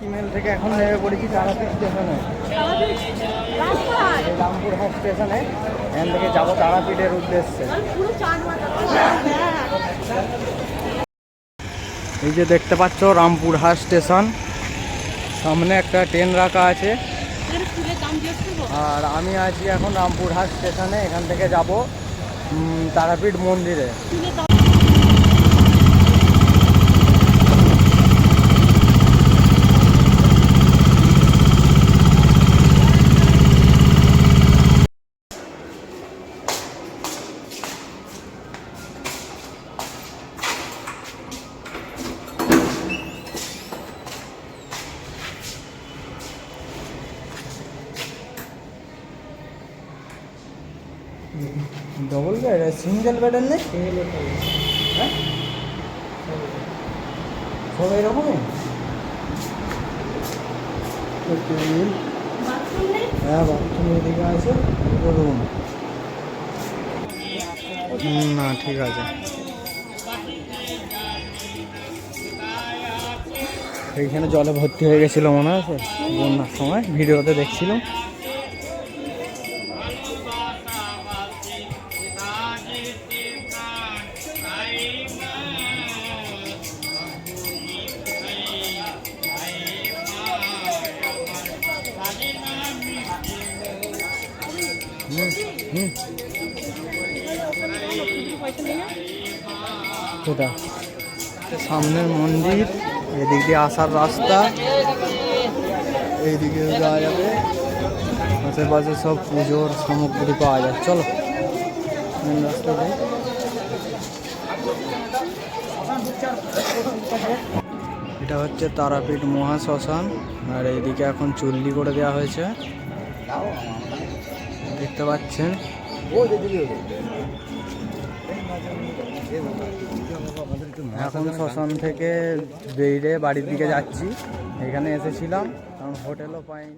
Kimmel থেকে এখন নেমে পড়েছি তারাপীঠ স্টেশনে। রামপুরহাট স্টেশনে। এখান থেকে যাব তারাপীঠের উদ্দেশ্যে। এই যে দেখতে পাচ্ছ রামপুরহাট স্টেশন। সামনে একটা ট্রেন রাখা আছে। আর আমি আছি এখন রামপুরহাট স্টেশনে। এখান থেকে যাব তারাপীঠ মন্দিরে। ডবল বেড সিঙ্গেল বেডের নেই হ্যাঁ সব এরকমই হ্যাঁ বাথরুম এদিকে আছে রুম না ঠিক আছে এইখানে জলে ভর্তি হয়ে গেছিল মনে আছে? বন্যার সময় ভিডিওতে দেখছিলাম। কোথা? সামনের মন্দির, এদিক দিয়ে আসার রাস্তা, এইদিকে যাওয়া যাবে। আশেপাশে সব পুজোর সামগ্রী পাওয়া যায়। চলো মেন রাস্তা এটা হচ্ছে তারাপীঠ মহাশ্মশান, আর এইদিকে এখন চুল্লি করে দেওয়া হয়েছে। দেখতে পাচ্ছেন। এখন শ্মশান থেকে বেরিয়ে বাড়ির দিকে যাচ্ছি। এখানে এসেছিলাম কারণ হোটেলও পাইনি।